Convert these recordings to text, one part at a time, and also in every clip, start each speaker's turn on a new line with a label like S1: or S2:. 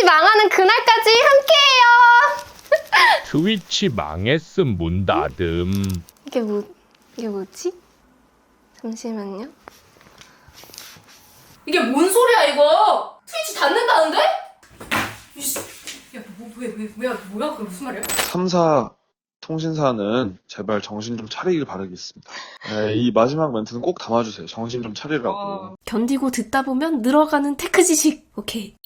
S1: 트위치 망하는 그날까지 함께해요.
S2: 트위치 망했음 문 닫음.
S1: 이게 뭐 이게 뭐지? 잠시만요.
S3: 이게 뭔 소리야 이거? 트위치 닫는다는데? 이씨, 야, 뭐, 왜, 왜, 뭐야, 뭐야, 그게 무슨 말이야?
S4: 3사 통신사는 제발 정신 좀 차리길 바라겠습니다. 네, 이 마지막 멘트는 꼭 담아주세요. 정신 좀 차리라고.
S3: 어.
S5: 견디고 듣다 보면 늘어가는 테크 지식. 오케이.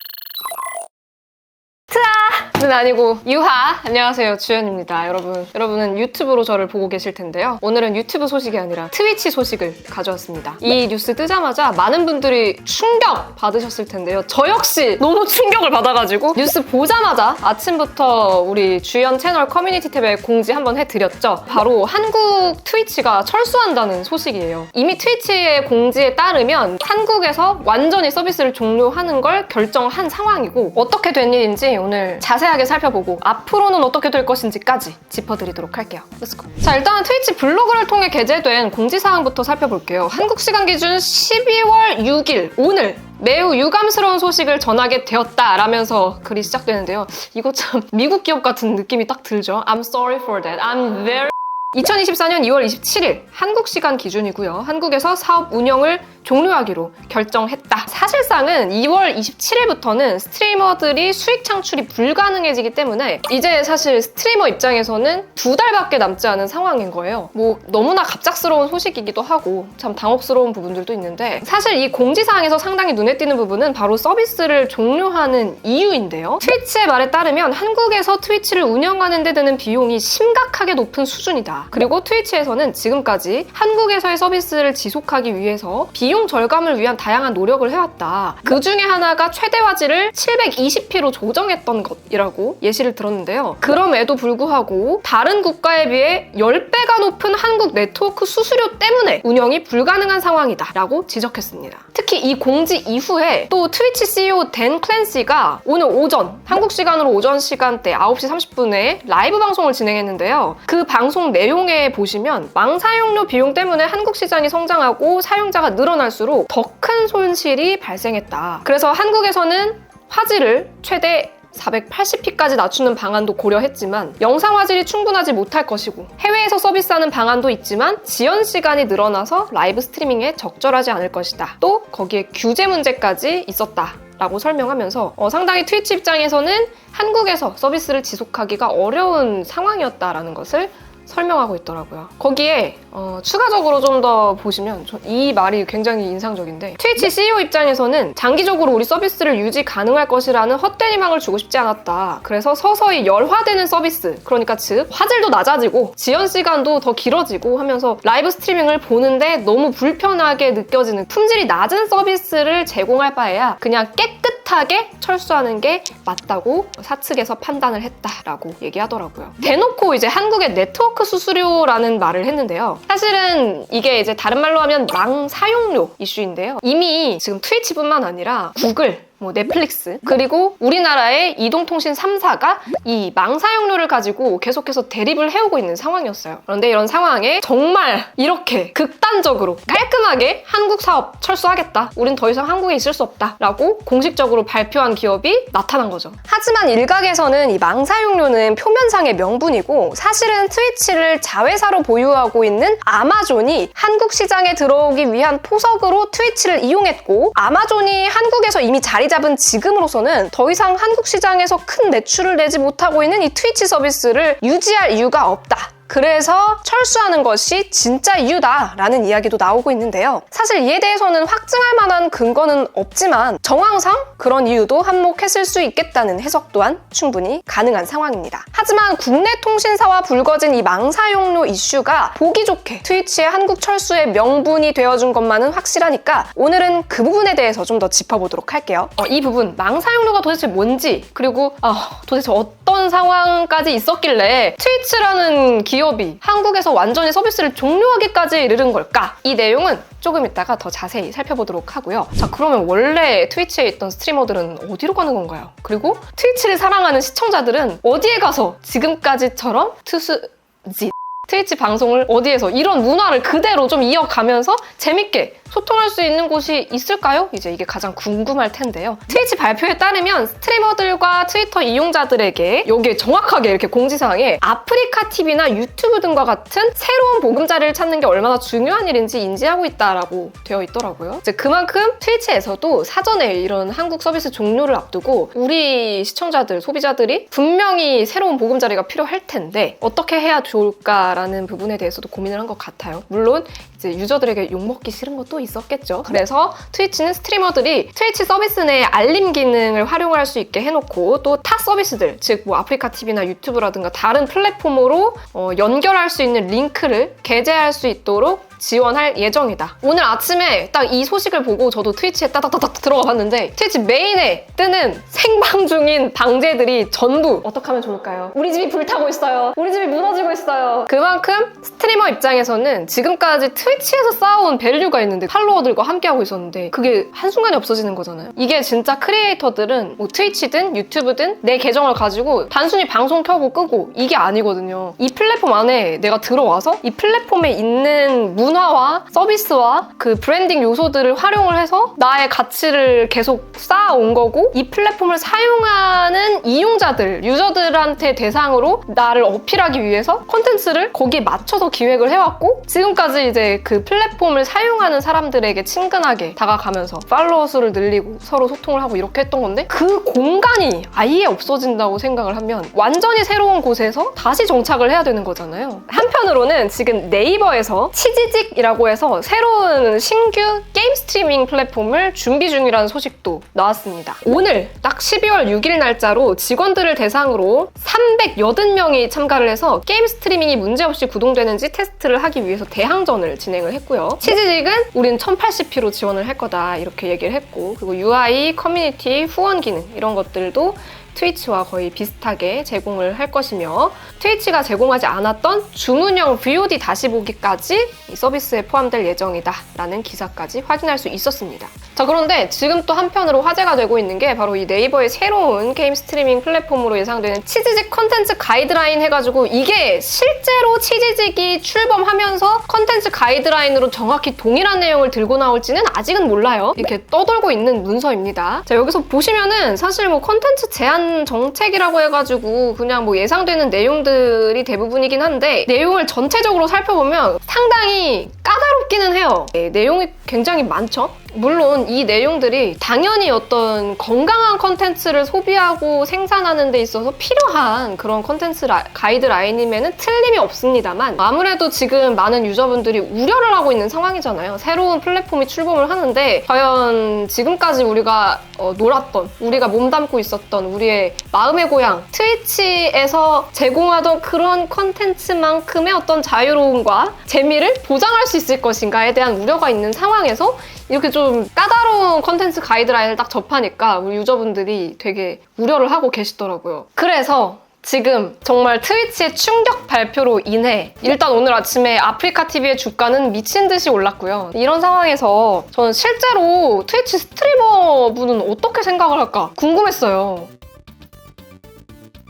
S1: 는 아니고 유하. 안녕하세요. 주연입니다 여러분. 여러분은 유튜브로 저를 보고 계실 텐데요. 오늘은 유튜브 소식이 아니라 트위치 소식을 가져왔습니다. 이 뉴스 뜨자마자 많은 분들이 충격 받으셨을 텐데요. 저 역시 너무 충격을 받아가지고 뉴스 보자마자 아침부터 우리 주연 채널 커뮤니티 탭에 공지 한번 해드렸죠. 바로 한국 트위치가 철수한다는 소식이에요. 이미 트위치의 공지에 따르면 한국에서 완전히 서비스를 종료하는 걸 결정한 상황이고 어떻게 된 일인지 오늘 자세하게 살펴보고 앞으로는 어떻게 될 것인지까지 짚어드리도록 할게요. 렛츠고. 자 일단 트위치 블로그를 통해 게재된 공지사항부터 살펴볼게요. 한국 시간 기준 12월 6일 오늘 매우 유감스러운 소식을 전하게 되었다라면서 글이 시작되는데요. 이거 참 미국 기업 같은 느낌이 딱 들죠. I'm sorry for that. I'm very 2024년 2월 27일 한국 시간 기준이고요. 한국에서 사업 운영을 종료하기로 결정했다. 사실상은 2월 27일부터는 스트리머들이 수익 창출이 불가능해지기 때문에 이제 사실 스트리머 입장에서는 두 달밖에 남지 않은 상황인 거예요. 뭐 너무나 갑작스러운 소식이기도 하고 참 당혹스러운 부분들도 있는데 사실 이 공지사항에서 상당히 눈에 띄는 부분은 바로 서비스를 종료하는 이유인데요. 트위치의 말에 따르면 한국에서 트위치를 운영하는 데 드는 비용이 심각하게 높은 수준이다. 그리고 트위치에서는 지금까지 한국에서의 서비스를 지속하기 위해서 비용 절감을 위한 다양한 노력을 해왔다. 그 중에 하나가 최대화질을 720p로 조정했던 것이라고 예시를 들었는데요. 그럼에도 불구하고 다른 국가에 비해 10배가 높은 한국 네트워크 수수료 때문에 운영이 불가능한 상황이다. 라고 지적했습니다. 특히 이 공지 이후에 또 트위치 CEO 댄 클랜시가 오늘 오전, 한국 시간으로 오전 시간대 9시 30분에 라이브 방송을 진행했는데요. 그 방송 내용 에 보시면 망사용료 비용 때문에 한국 시장이 성장하고 사용자가 늘어날수록 더 큰 손실이 발생했다. 그래서 한국에서는 화질을 최대 480p까지 낮추는 방안도 고려했지만 영상 화질이 충분하지 못할 것이고 해외에서 서비스하는 방안도 있지만 지연 시간이 늘어나서 라이브 스트리밍에 적절하지 않을 것이다. 또 거기에 규제 문제까지 있었다. 라고 설명하면서 어, 상당히 트위치 입장에서는 한국에서 서비스를 지속하기가 어려운 상황이었다라는 것을 설명하고 있더라고요. 거기에 어, 추가적으로 좀 더 보시면 저이 말이 굉장히 인상적인데 트위치 CEO 입장에서는 장기적으로 우리 서비스를 유지 가능할 것이라는 헛된 희망을 주고 싶지 않았다. 그래서 서서히 열화되는 서비스, 그러니까 즉 화질도 낮아지고 지연 시간도 더 길어지고 하면서 라이브 스트리밍을 보는데 너무 불편하게 느껴지는 품질이 낮은 서비스를 제공할 바에야 그냥 깨끗 하게 철수하는 게 맞다고 사측에서 판단을 했다라고 얘기하더라고요. 대놓고 이제 한국의 네트워크 수수료라는 말을 했는데요. 사실은 이게 이제 다른 말로 하면 망 사용료 이슈인데요. 이미 지금 트위치뿐만 아니라 구글, 뭐 넷플릭스 그리고 우리나라의 이동통신 3사가 이 망사용료를 가지고 계속해서 대립을 해오고 있는 상황이었어요. 그런데 이런 상황에 정말 이렇게 극단적으로 깔끔하게 한국 사업 철수하겠다. 우린 더 이상 한국에 있을 수 없다. 라고 공식적으로 발표한 기업이 나타난 거죠. 하지만 일각에서는 이 망사용료는 표면상의 명분이고 사실은 트위치를 자회사로 보유하고 있는 아마존이 한국 시장에 들어오기 위한 포석으로 트위치를 이용했고 아마존이 한국에서 이미 자리 잡은 지금으로서는 더 이상 한국 시장에서 큰 매출을 내지 못하고 있는 이 트위치 서비스를 유지할 이유가 없다. 그래서 철수하는 것이 진짜 이유다라는 이야기도 나오고 있는데요. 사실 이에 대해서는 확증할 만한 근거는 없지만 정황상 그런 이유도 한몫했을 수 있겠다는 해석 또한 충분히 가능한 상황입니다. 하지만 국내 통신사와 불거진 이 망사용료 이슈가 보기 좋게 트위치의 한국 철수의 명분이 되어준 것만은 확실하니까 오늘은 그 부분에 대해서 좀 더 짚어보도록 할게요. 어, 이 부분 망사용료가 도대체 뭔지 그리고 아, 도대체 어떤 상황까지 있었길래 트위치라는 기 업이 한국에서 완전히 서비스를 종료하기까지 이르는 걸까? 이 내용은 조금 이따가 더 자세히 살펴보도록 하고요. 자, 그러면 원래 트위치에 있던 스트리머들은 어디로 가는 건가요? 그리고 트위치를 사랑하는 시청자들은 어디에 가서 지금까지처럼 트수지 트위치 방송을 어디에서 이런 문화를 그대로 좀 이어가면서 재밌게 소통할 수 있는 곳이 있을까요? 이제 이게 가장 궁금할 텐데요. 트위치 발표에 따르면 스트리머들과 트위터 이용자들에게 여기에 정확하게 이렇게 공지사항에 아프리카 TV나 유튜브 등과 같은 새로운 보금자리를 찾는 게 얼마나 중요한 일인지 인지하고 있다라고 되어 있더라고요. 이제 그만큼 트위치에서도 사전에 이런 한국 서비스 종료를 앞두고 우리 시청자들, 소비자들이 분명히 새로운 보금자리가 필요할 텐데 어떻게 해야 좋을까 라는 부분에 대해서도 고민을 한 것 같아요. 물론 이제 유저들에게 욕먹기 싫은 것도 있었겠죠. 그래서 트위치는 스트리머들이 트위치 서비스 내 알림 기능을 활용할 수 있게 해놓고 또 타 서비스들, 즉 뭐 아프리카 TV나 유튜브라든가 다른 플랫폼으로 어, 연결할 수 있는 링크를 게재할 수 있도록 지원할 예정이다. 오늘 아침에 딱 이 소식을 보고 저도 트위치에 따닥따닥 들어가 봤는데 트위치 메인에 뜨는 생방 중인 방제들이 전부 어떻게 하면 좋을까요? 우리 집이 불타고 있어요. 우리 집이 무너지고 있어요. 그만큼 스트리머 입장에서는 지금까지 트위치에서 쌓아온 밸류가 있는데 팔로워들과 함께하고 있었는데 그게 한순간에 없어지는 거잖아요. 이게 진짜 크리에이터들은 뭐 트위치든 유튜브든 내 계정을 가지고 단순히 방송 켜고 끄고 이게 아니거든요. 이 플랫폼 안에 내가 들어와서 이 플랫폼에 있는 문 화와 서비스와 그 브랜딩 요소들을 활용을 해서 나의 가치를 계속 쌓아온 거고 이 플랫폼을 사용하는 이용자들, 유저들한테 대상으로 나를 어필하기 위해서 콘텐츠를 거기에 맞춰서 기획을 해왔고 지금까지 이제 그 플랫폼을 사용하는 사람들에게 친근하게 다가가면서 팔로워 수를 늘리고 서로 소통을 하고 이렇게 했던 건데 그 공간이 아예 없어진다고 생각을 하면 완전히 새로운 곳에서 다시 정착을 해야 되는 거잖아요. 한편으로는 지금 네이버에서 치지직 이라고 해서 새로운 신규 게임 스트리밍 플랫폼을 준비 중이라는 소식도 나왔습니다. 오늘 딱 12월 6일 날짜로 직원들을 대상으로 380명이 참가를 해서 게임 스트리밍이 문제없이 구동되는지 테스트를 하기 위해서 대항전을 진행을 했고요. 치지직은 우린 1080p로 지원을 할 거다 이렇게 얘기를 했고 그리고 UI, 커뮤니티, 후원 기능 이런 것들도 트위치와 거의 비슷하게 제공을 할 것이며 트위치가 제공하지 않았던 주문형 VOD 다시 보기까지 이 서비스에 포함될 예정이다 라는 기사까지 확인할 수 있었습니다. 자 그런데 지금 또 한편으로 화제가 되고 있는 게 바로 이 네이버의 새로운 게임 스트리밍 플랫폼으로 예상되는 치지직 컨텐츠 가이드라인 해가지고 이게 실제로 치지직이 출범하면서 컨텐츠 가이드라인으로 정확히 동일한 내용을 들고 나올지는 아직은 몰라요. 이렇게 떠돌고 있는 문서입니다. 자 여기서 보시면은 사실 뭐 컨텐츠 제한 정책이라고 해가지고 그냥 뭐 예상되는 내용들이 대부분이긴 한데 내용을 전체적으로 살펴보면 상당히 까다롭기는 해요. 네, 내용이 굉장히 많죠. 물론 이 내용들이 당연히 어떤 건강한 컨텐츠를 소비하고 생산하는 데 있어서 필요한 그런 컨텐츠 라- 가이드 라인임에는 틀림이 없습니다만 아무래도 지금 많은 유저분들이 우려를 하고 있는 상황이잖아요. 새로운 플랫폼이 출범을 하는데 과연 지금까지 우리가 어, 놀았던 우리가 몸담고 있었던 우리의 마음의 고향 트위치에서 제공하던 그런 컨텐츠만큼의 어떤 자유로움과 재미를 보장할 수 있을 것인가에 대한 우려가 있는 상황에서 이렇게 좀 까다로운 컨텐츠 가이드라인을 딱 접하니까 우리 유저분들이 되게 우려를 하고 계시더라고요. 그래서 지금 정말 트위치의 충격 발표로 인해 일단 오늘 아침에 아프리카 TV의 주가는 미친 듯이 올랐고요. 이런 상황에서 저는 실제로 트위치 스트리머 분은 어떻게 생각을 할까 궁금했어요.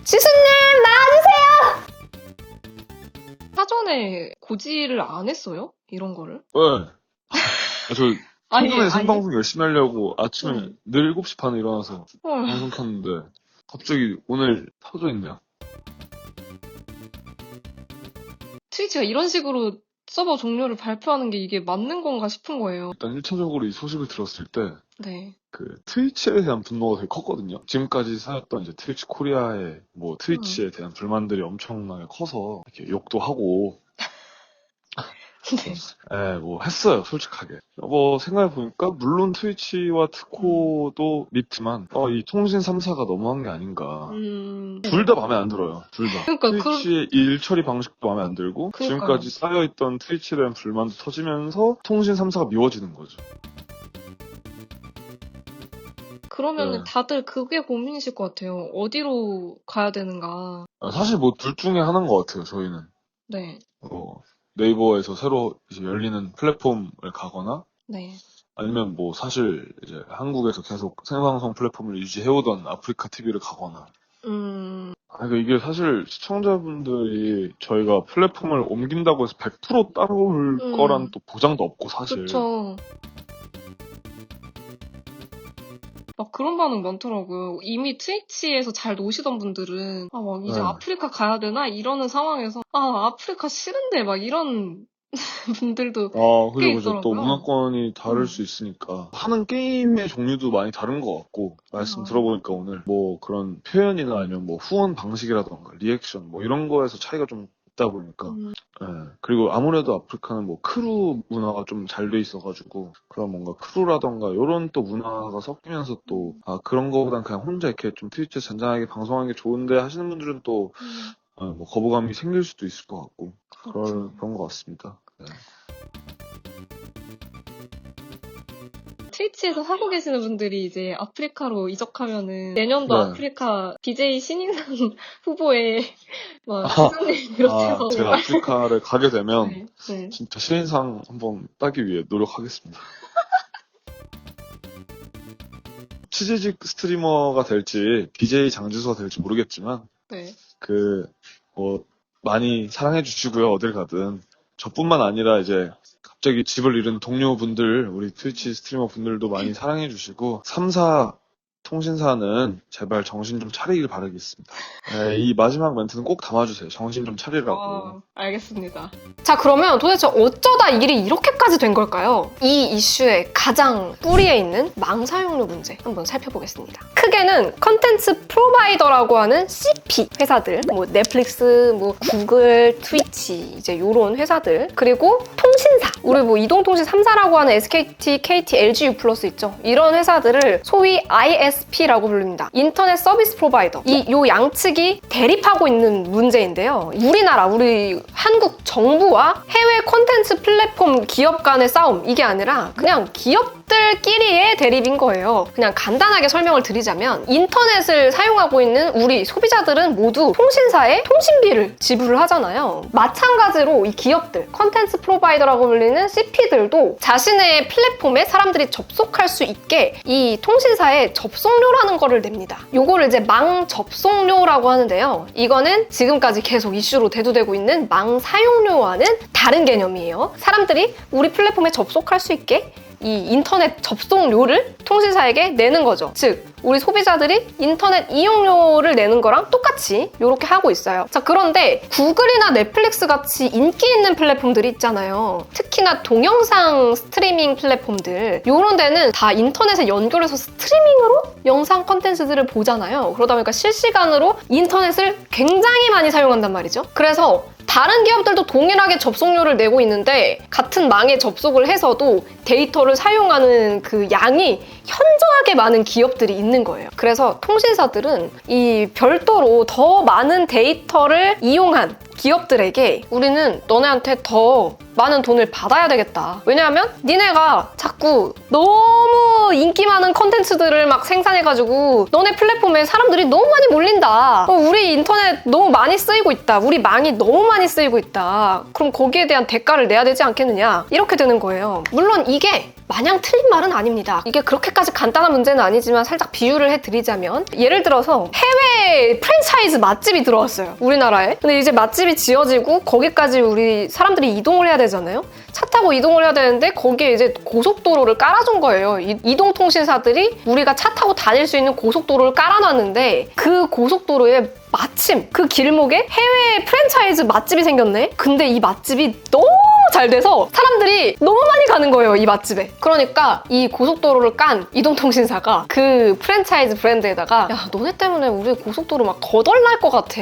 S1: 지수님 나와주세요. 사전에 고지를 안 했어요? 이런 거를?
S4: 네. 아, 저
S1: 아니,
S4: 최근에. 생방송 열심히 하려고 아침에
S1: 응.
S4: 늘 7시 반에 일어나서
S1: 헐.
S4: 방송 켰는데 갑자기 오늘 터져 있네요.
S1: 트위치가 이런 식으로 서버 종료를 발표하는 게 이게 맞는 건가 싶은 거예요.
S4: 일단 1차적으로 이 소식을 들었을 때
S1: 네.
S4: 그 트위치에 대한 분노가 되게 컸거든요. 지금까지 사였던 이제 트위치 코리아의 뭐 트위치에 대한 불만들이 엄청나게 커서 이렇게 욕도 하고
S1: 네.
S4: 예, 뭐 했어요, 솔직하게. 뭐 생각해 보니까 물론 트위치와 트코도 밉지만 어, 이 통신 3사가 너무한 게 아닌가.
S1: 음.
S4: 둘 다 마음에 안 들어요. 둘 다.
S1: 그러니까 그
S4: 트위치의 일 처리 방식도 마음에 안 들고
S1: 그러니까요.
S4: 지금까지 쌓여있던 트위치에 대한 불만도 터지면서 통신 3사가 미워지는 거죠.
S1: 그러면은
S4: 네.
S1: 다들 그게 고민이실 것 같아요. 어디로 가야 되는가.
S4: 아, 사실 뭐 둘 중에 하나인 것 같아요. 저희는
S1: 네.
S4: 어, 네이버에서 새로 이제 열리는 플랫폼을 가거나
S1: 네.
S4: 아니면 뭐 사실 이제 한국에서 계속 생방송 플랫폼을 유지해오던 아프리카 TV를 가거나
S1: 음.
S4: 아, 그 이게 사실 시청자분들이 저희가 플랫폼을 옮긴다고 해서 100% 따라올
S1: 음.
S4: 거란 또 보장도 없고 사실.
S1: 그쵸. 막 그런 반응 많더라고요. 이미 트위치에서 잘 노시던 분들은 아, 막 이제
S4: 네.
S1: 아프리카 가야 되나 이러는 상황에서 아, 아프리카 싫은데 막 이런 분들도
S4: 아,
S1: 꽤
S4: 그죠, 그죠. 또. 문화권이 다를
S1: 음.
S4: 수 있으니까. 하는 게임의 종류도 많이 다른 것 같고, 말씀
S1: 음.
S4: 들어보니까 오늘 뭐 그런 표현이나 아니면 뭐 후원 방식이라던가 리액션 뭐 이런 거에서 차이가 좀 있다 보니까.
S1: 음,
S4: 예. 그리고 아무래도 아프리카는 뭐 크루 문화가 좀 잘 돼 있어가지고, 그런 뭔가 크루라던가 이런 또 문화가 섞이면서 또, 아, 그런 거보단 그냥 혼자 이렇게 좀 트위치에 잔잔하게 방송하는 게 좋은데 하시는 분들은 또, 어, 뭐 거부감이 생길 수도 있을 것 같고, 그런, 그런 것 같습니다. 네.
S1: 트위치에서 하고 계시는 분들이 이제 아프리카로 이적하면은 내년도
S4: 네.
S1: 아프리카 BJ 신인상 후보에 막
S4: 아,
S1: 시즌을
S4: 아, 제가 아프리카를 가게 되면
S1: 네, 네.
S4: 진짜 신인상 한번 따기 위해 노력하겠습니다. 취재직 스트리머가 될지 BJ 장지수가 될지 모르겠지만
S1: 네.
S4: 그뭐 많이 사랑해 주시고요 어딜 가든 저뿐만 아니라 이제 갑자기 집을 잃은 동료분들 우리 트위치 스트리머 분들도 많이 사랑해 주시고 3사 통신사는 제발 정신 좀 차리길 바라겠습니다. 네, 이 마지막 멘트는 꼭 담아주세요. 정신 좀 차리라고.
S1: 어, 알겠습니다. 자, 그러면 도대체 어쩌다 일이 이렇게까지 된 걸까요? 이 이슈의 가장 뿌리에 있는 망 사용료 문제 한번 살펴보겠습니다. 크게는 컨텐츠 프로바이더라고 하는 CP 회사들, 뭐 넷플릭스, 뭐 구글, 트위치, 이제 요런 회사들, 그리고 통신사, 우리 뭐 이동통신 3사라고 하는 SKT, KT, LG U 플러스 있죠. 이런 회사들을 소위 ISP라고 부릅니다. 인터넷 서비스 프로바이더. 이 요 양측이 대립하고 있는 문제인데요. 우리나라, 우리 한국 정부와 해외 콘텐츠 플랫폼 기업 간의 싸움 이게 아니라 그냥 기업 들끼리의 대립인 거예요. 그냥 간단하게 설명을 드리자면 인터넷을 사용하고 있는 우리 소비자들은 모두 통신사에 통신비를 지불을 하잖아요. 마찬가지로 이 기업들, 콘텐츠 프로바이더라고 불리는 CP들도 자신의 플랫폼에 사람들이 접속할 수 있게 이 통신사에 접속료라는 거를 냅니다. 요거를 이제 망 접속료라고 하는데요. 이거는 지금까지 계속 이슈로 대두되고 있는 망 사용료와는 다른 개념이에요. 사람들이 우리 플랫폼에 접속할 수 있게 이 인터넷 접속료를 통신사에게 내는 거죠. 즉, 우리 소비자들이 인터넷 이용료를 내는 거랑 똑같이 이렇게 하고 있어요. 자, 그런데 구글이나 넷플릭스 같이 인기 있는 플랫폼들이 있잖아요. 특히나 동영상 스트리밍 플랫폼들. 이런 데는 다 인터넷에 연결해서 스트리밍으로 영상 컨텐츠들을 보잖아요. 그러다 보니까 실시간으로 인터넷을 굉장히 많이 사용한단 말이죠. 그래서 다른 기업들도 동일하게 접속료를 내고 있는데 같은 망에 접속을 해서도 데이터를 사용하는 그 양이 현저하게 많은 기업들이 있는 거예요. 그래서 통신사들은 이 별도로 더 많은 데이터를 이용한 기업들에게 우리는 너네한테 더 많은 돈을 받아야 되겠다. 왜냐하면 니네가 자꾸 너무 인기 많은 컨텐츠들을 막 생산해가지고 너네 플랫폼에 사람들이 너무 많이 몰린다. 어, 우리 인터넷 너무 많이 쓰이고 있다. 우리 망이 너무 많이 쓰이고 있다. 그럼 거기에 대한 대가를 내야 되지 않겠느냐. 이렇게 되는 거예요. 물론 이게 마냥 틀린 말은 아닙니다. 이게 그렇게까지 간단한 문제는 아니지만 살짝 비유를 해드리자면 예를 들어서 해외 프랜차이즈 맛집이 들어왔어요. 우리나라에. 근데 이제 맛집이 지어지고 거기까지 우리 사람들이 이동을 해야 되잖아요. 차 타고 이동을 해야 되는데 거기에 이제 고속도로를 깔아준 거예요. 이- 이동통신사들이 우리가 차 타고 다닐 수 있는 고속도로를 깔아놨는데 그 고속도로에 마침 그 길목에 해외 프랜차이즈 맛집이 생겼네? 근데 이 맛집이 너무 잘 돼서 사람들이 너무 많이 가는 거예요, 이 맛집에. 그러니까 이 고속도로를 깐 이동통신사가 그 프랜차이즈 브랜드에다가 야, 너네 때문에 우리 고속도로 막 거덜날 것 같아.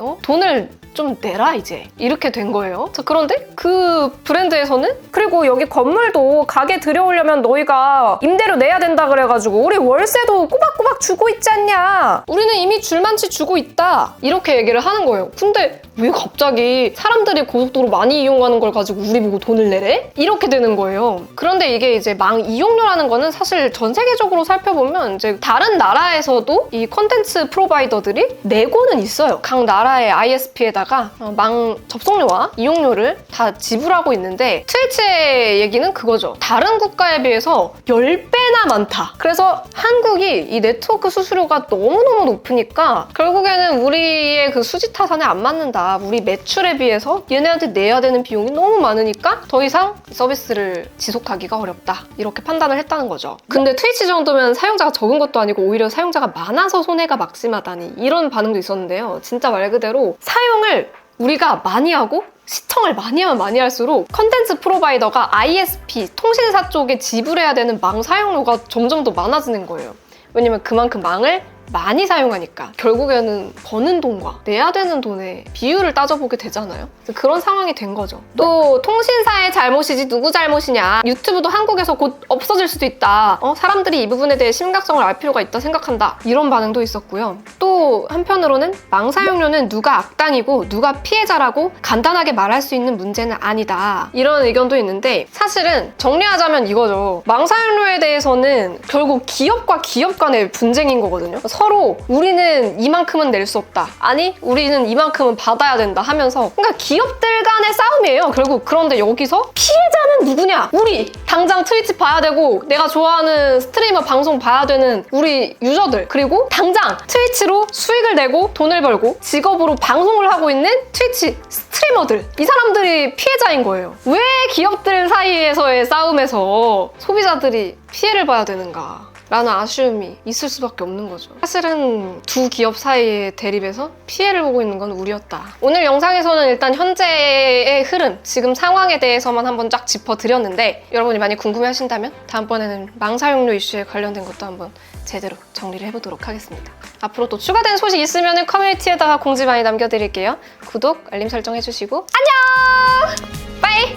S1: 어? 돈을 좀 내라 이제 이렇게 된 거예요. 자 그런데 그 브랜드에서는 그리고 여기 건물도 가게 들여오려면 너희가 임대료 내야 된다 그래가지고 우리 월세도 꼬박꼬박 주고 있지 않냐? 우리는 이미 줄만치 주고 있다 이렇게 얘기를 하는 거예요. 근데 왜 갑자기 사람들이 고속도로 많이 이용하는 걸 가지고 우리 보고 돈을 내래? 이렇게 되는 거예요. 그런데 이게 이제 망 이용료라는 거는 사실 전 세계적으로 살펴보면 이제 다른 나라에서도 이 콘텐츠 프로바이더들이 내고는 있어요. 각 나라의 ISP에다가 어, 망 접속료와 이용료를 다 지불하고 있는데 트위치의 얘기는 그거죠. 다른 국가에 비해서 10배나 많다. 그래서 한국이 이 네트워크 수수료가 너무너무 높으니까 결국에는 우리의 그 수지 타산에 안 맞는다. 우리 매출에 비해서 얘네한테 내야 되는 비용이 너무 많으니까 더 이상 서비스를 지속하기가 어렵다. 이렇게 판단을 했다는 거죠. 근데 트위치 정도면 사용자가 적은 것도 아니고 오히려 사용자가 많아서 손해가 막심하다니 이런 반응도 있었는데요. 진짜 말 그대로 사용을 우리가 많이 하고 시청을 많이 하면 많이 할수록 컨텐츠 프로바이더가 ISP, 통신사 쪽에 지불해야 되는 망 사용료가 점점 더 많아지는 거예요. 왜냐면 그만큼 망을 많이 사용하니까 결국에는 버는 돈과 내야 되는 돈의 비율을 따져보게 되잖아요. 그런 상황이 된 거죠. 또 통신사의 잘못이지 누구 잘못이냐. 유튜브도 한국에서 곧 없어질 수도 있다. 어, 사람들이 이 부분에 대해 심각성을 알 필요가 있다 생각한다. 이런 반응도 있었고요. 또 한편으로는 망 사용료는 누가 악당이고 누가 피해자라고 간단하게 말할 수 있는 문제는 아니다. 이런 의견도 있는데 사실은 정리하자면 이거죠. 망 사용료에 대해서는 결국 기업과 기업 간의 분쟁인 거거든요. 서로 우리는 이만큼은 낼 수 없다. 아니, 우리는 이만큼은 받아야 된다 하면서 그러니까 기업들 간의 싸움이에요. 결국 그런데 여기서 피해자는 누구냐? 우리 당장 트위치 봐야 되고 내가 좋아하는 스트리머 방송 봐야 되는 우리 유저들 그리고 당장 트위치로 수익을 내고 돈을 벌고 직업으로 방송을 하고 있는 트위치 스트리머들 이 사람들이 피해자인 거예요. 왜 기업들 사이에서의 싸움에서 소비자들이 피해를 봐야 되는가? 라는 아쉬움이 있을 수밖에 없는 거죠. 사실은 두 기업 사이의 대립에서 피해를 보고 있는 건 우리였다. 오늘 영상에서는 일단 현재의 흐름, 지금 상황에 대해서만 한번 쫙 짚어드렸는데 여러분이 많이 궁금해하신다면 다음번에는 망사용료 이슈에 관련된 것도 한번 제대로 정리를 해보도록 하겠습니다. 앞으로 또 추가된 소식 있으면 커뮤니티에다가 공지 많이 남겨드릴게요. 구독, 알림 설정 해주시고 안녕! 빠이!